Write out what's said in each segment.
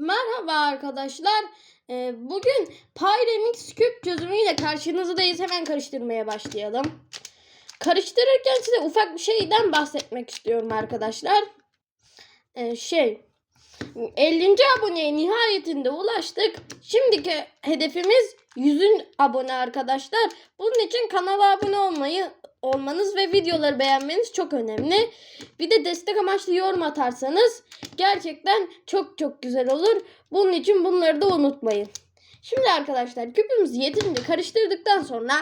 Merhaba arkadaşlar. Ee, bugün Pyramix küp çözümüyle karşınızdayız. Hemen karıştırmaya başlayalım. Karıştırırken size ufak bir şeyden bahsetmek istiyorum arkadaşlar. Ee, şey 50. aboneye nihayetinde ulaştık. Şimdiki hedefimiz 100 abone arkadaşlar. Bunun için kanala abone olmayı olmanız ve videoları beğenmeniz çok önemli. Bir de destek amaçlı yorum atarsanız gerçekten çok çok güzel olur. Bunun için bunları da unutmayın. Şimdi arkadaşlar küpümüzü yeterince karıştırdıktan sonra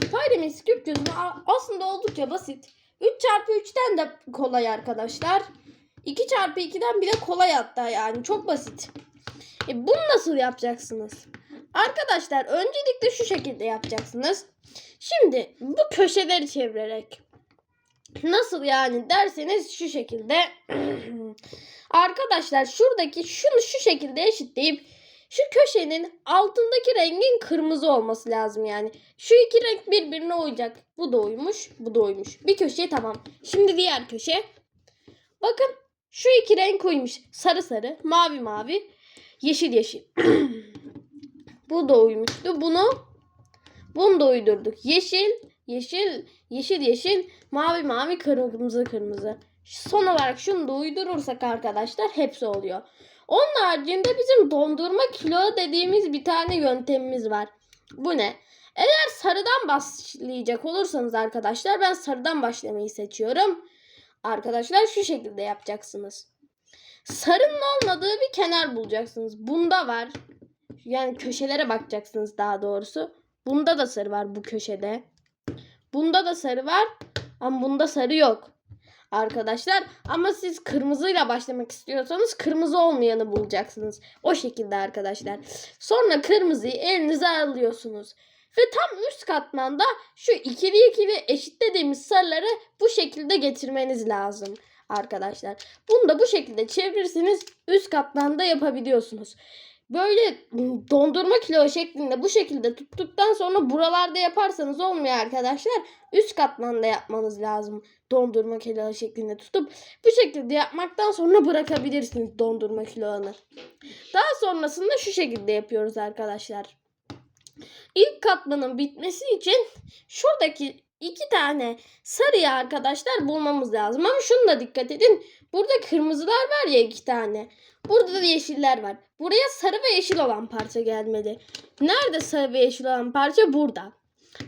Pyraminx küp çözümü aslında oldukça basit. 3 çarpı 3'ten de kolay arkadaşlar. 2 çarpı 2'den bile kolay hatta yani çok basit. E, bunu nasıl yapacaksınız? Arkadaşlar öncelikle şu şekilde yapacaksınız. Şimdi bu köşeleri çevirerek nasıl yani derseniz şu şekilde arkadaşlar şuradaki şunu şu şekilde eşitleyip şu köşenin altındaki rengin kırmızı olması lazım yani. Şu iki renk birbirine uyacak. Bu da uymuş, bu da uymuş. Bir köşe tamam. Şimdi diğer köşe. Bakın şu iki renk uymuş. Sarı sarı, mavi mavi, yeşil yeşil. bu da uymuştu. Bunu bunu da uydurduk. Yeşil, yeşil, yeşil yeşil, mavi mavi, kırmızı kırmızı. Son olarak şunu da uydurursak arkadaşlar hepsi oluyor. Onun haricinde bizim dondurma kilo dediğimiz bir tane yöntemimiz var. Bu ne? Eğer sarıdan başlayacak olursanız arkadaşlar ben sarıdan başlamayı seçiyorum. Arkadaşlar şu şekilde yapacaksınız. Sarının olmadığı bir kenar bulacaksınız. Bunda var. Yani köşelere bakacaksınız daha doğrusu. Bunda da sarı var bu köşede. Bunda da sarı var ama bunda sarı yok. Arkadaşlar ama siz kırmızıyla başlamak istiyorsanız kırmızı olmayanı bulacaksınız. O şekilde arkadaşlar. Sonra kırmızıyı elinize alıyorsunuz. Ve tam üst katmanda şu ikili ikili eşitlediğimiz sarıları bu şekilde getirmeniz lazım arkadaşlar. Bunu da bu şekilde çevirirseniz üst katmanda yapabiliyorsunuz. Böyle dondurma kilo şeklinde bu şekilde tuttuktan sonra buralarda yaparsanız olmuyor arkadaşlar. Üst katmanda yapmanız lazım. Dondurma kilo şeklinde tutup bu şekilde yapmaktan sonra bırakabilirsiniz dondurma kiloğunu. Daha sonrasında şu şekilde yapıyoruz arkadaşlar. İlk katmanın bitmesi için şuradaki iki tane sarıyı arkadaşlar bulmamız lazım. Ama şunu da dikkat edin. Burada kırmızılar var ya iki tane. Burada da yeşiller var. Buraya sarı ve yeşil olan parça gelmeli. Nerede sarı ve yeşil olan parça? Burada.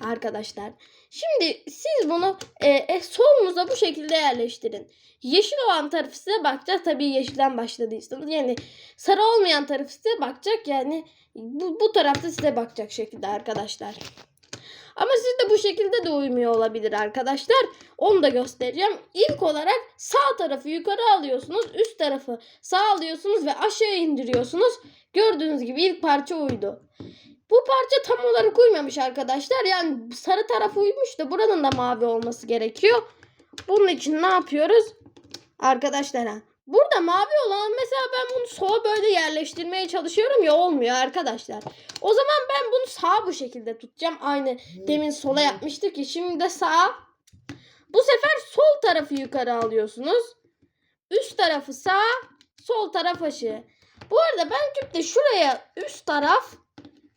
Arkadaşlar. Şimdi siz bunu e, e, solunuza bu şekilde yerleştirin. Yeşil olan tarafı size bakacak. Tabii yeşilden başladıysanız. Yani sarı olmayan tarafı size bakacak. Yani bu, bu tarafta size bakacak şekilde arkadaşlar. Ama siz de bu şekilde de uymuyor olabilir arkadaşlar. Onu da göstereceğim. İlk olarak sağ tarafı yukarı alıyorsunuz. Üst tarafı sağ alıyorsunuz ve aşağı indiriyorsunuz. Gördüğünüz gibi ilk parça uydu. Bu parça tam olarak uymamış arkadaşlar. Yani sarı taraf uymuş da buranın da mavi olması gerekiyor. Bunun için ne yapıyoruz? Arkadaşlar ha, Burada mavi olan mesela ben bunu sola böyle yerleştirmeye çalışıyorum ya olmuyor arkadaşlar. O zaman ben bunu sağa bu şekilde tutacağım. Aynı demin sola yapmıştık ki şimdi de sağa. Bu sefer sol tarafı yukarı alıyorsunuz. Üst tarafı sağ, sol taraf aşağı. Bu arada ben küpte şuraya üst taraf,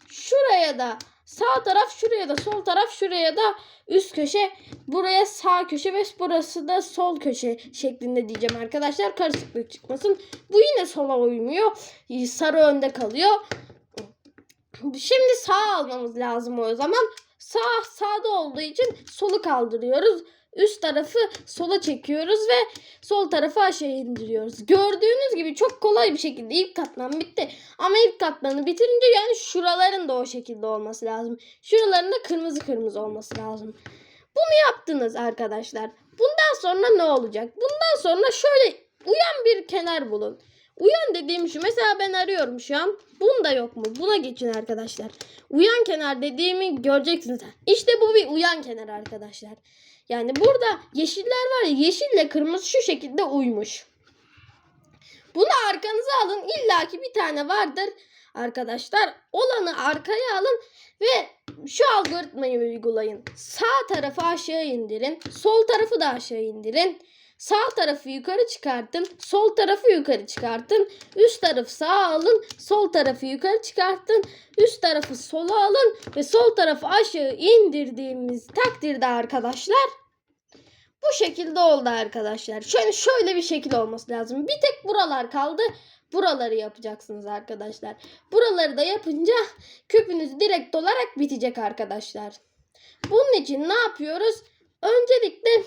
şuraya da sağ taraf, şuraya da sol taraf, şuraya da üst köşe, buraya sağ köşe ve burası da sol köşe şeklinde diyeceğim arkadaşlar. Karışıklık çıkmasın. Bu yine sola uymuyor. Sarı önde kalıyor. Şimdi sağ almamız lazım o zaman. Sağ sağda olduğu için solu kaldırıyoruz. Üst tarafı sola çekiyoruz ve sol tarafı aşağı indiriyoruz. Gördüğünüz gibi çok kolay bir şekilde ilk katman bitti. Ama ilk katmanı bitirince yani şuraların da o şekilde olması lazım. Şuraların da kırmızı kırmızı olması lazım. Bunu yaptınız arkadaşlar. Bundan sonra ne olacak? Bundan sonra şöyle uyan bir kenar bulun. Uyan dediğim şu. Mesela ben arıyorum şu an. Bunda yok mu? Buna geçin arkadaşlar. Uyan kenar dediğimi göreceksiniz. İşte bu bir uyan kenar arkadaşlar. Yani burada yeşiller var ya yeşille kırmızı şu şekilde uymuş. Bunu arkanıza alın. İlla ki bir tane vardır arkadaşlar. Olanı arkaya alın ve şu algoritmayı uygulayın. Sağ tarafı aşağı indirin. Sol tarafı da aşağı indirin. Sağ tarafı yukarı çıkartın. Sol tarafı yukarı çıkartın. Üst tarafı sağa alın. Sol tarafı yukarı çıkartın. Üst tarafı sola alın. Ve sol tarafı aşağı indirdiğimiz takdirde arkadaşlar bu şekilde oldu arkadaşlar. Şöyle şöyle bir şekil olması lazım. Bir tek buralar kaldı. Buraları yapacaksınız arkadaşlar. Buraları da yapınca küpünüz direkt olarak bitecek arkadaşlar. Bunun için ne yapıyoruz? Öncelikle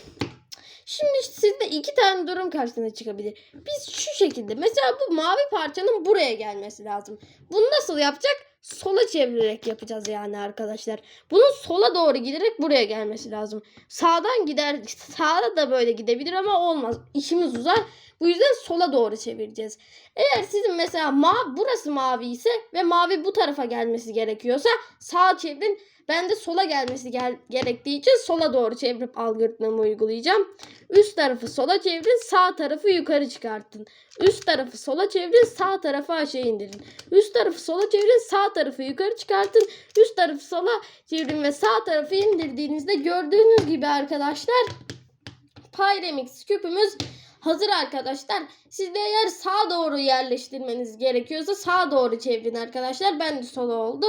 şimdi sizde iki tane durum karşısına çıkabilir. Biz şu şekilde mesela bu mavi parçanın buraya gelmesi lazım. Bunu nasıl yapacak? Sola çevirerek yapacağız yani arkadaşlar. Bunun sola doğru giderek buraya gelmesi lazım. Sağdan gider, sağda da böyle gidebilir ama olmaz. İşimiz uzar. Bu yüzden sola doğru çevireceğiz. Eğer sizin mesela ma burası mavi ise ve mavi bu tarafa gelmesi gerekiyorsa sağa çevirin. Ben de sola gelmesi gel- gerektiği için sola doğru çevirip algoritmamı uygulayacağım. Üst tarafı sola çevirin, sağ tarafı yukarı çıkartın. Üst tarafı sola çevirin, sağ tarafı aşağı indirin. Üst tarafı sola çevirin, sağ tarafı yukarı çıkartın. Üst tarafı sola çevirin ve sağ tarafı indirdiğinizde gördüğünüz gibi arkadaşlar Pyramix küpümüz hazır arkadaşlar. Siz de eğer sağa doğru yerleştirmeniz gerekiyorsa sağa doğru çevirin arkadaşlar. Ben de sola oldu.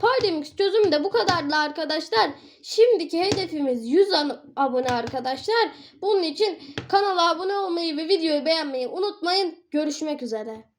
Pyramix çözüm de bu kadarla arkadaşlar. Şimdiki hedefimiz 100 an- abone arkadaşlar. Bunun için kanala abone olmayı ve videoyu beğenmeyi unutmayın. Görüşmek üzere.